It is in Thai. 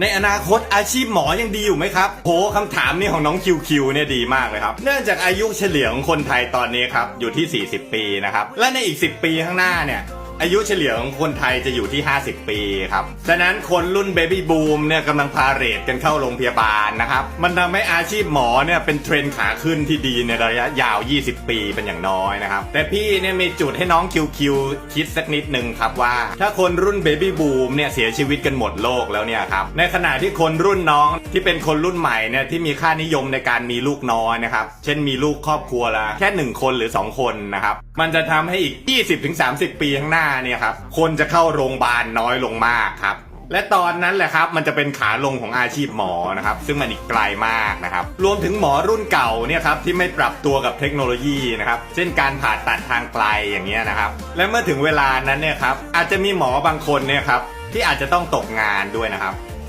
ในอนาคตอาชีพหมอยังดีอยู่ไหมครับโหคำถามนี้ของน้องคิวคิวเนี่ยดีมากเลยครับ เนื่องจากอายุเฉลี่ยของคนไทยตอนนี้ครับอยู่ที่ 40 ปีนะครับ และในอีก 10 ปีข้างหน้าเนี่ย อายุเฉลี่ยของคนไทยจะอยู่ที่ 50 ปีครับ ฉะนั้นคนรุ่นเบบี้บูมเนี่ยกำลังพาเรทกันเข้าโรงพยาบาลนะครับ มันทำให้อาชีพหมอเนี่ยเป็นเทรนด์ขาขึ้นที่ดีในระยะยาว 20 ปีเป็นอย่างน้อยนะครับ แต่พี่เนี่ยมีจุดให้น้องคิวคิวคิดสักนิดนึงครับว่า ถ้าคนรุ่นเบบี้บูมเนี่ยเสียชีวิตกันหมดโลกแล้วเนี่ยครับ ในขณะที่คนรุ่นน้องที่เป็นคนรุ่นใหม่เนี่ยที่มีค่านิยมในการมีลูกน้อยนะครับ เช่นมีลูกครอบครัวละแค่หนึ่งคนหรือ 2 คนนะครับ มันจะทำให้อีก 20-30 ปีข้างหน้าเนี่ยครับคนจะเข้าโรงพยาบาลน้อยลงมากครับและตอนนั้นแหละครับมันจะเป็นขาลงของอาชีพหมอนะครับซึ่งมันอีกไกลมากนะครับรวมถึงหมอรุ่นเก่าเนี่ยครับที่ไม่ปรับตัวกับเทคโนโลยีนะครับเช่นการผ่าตัดทางไกลอย่างเงี้ยนะครับและเมื่อถึงเวลานั้นเนี่ยครับอาจจะมีหมอบางคนเนี่ยครับที่อาจจะต้องตกงานด้วยนะครับ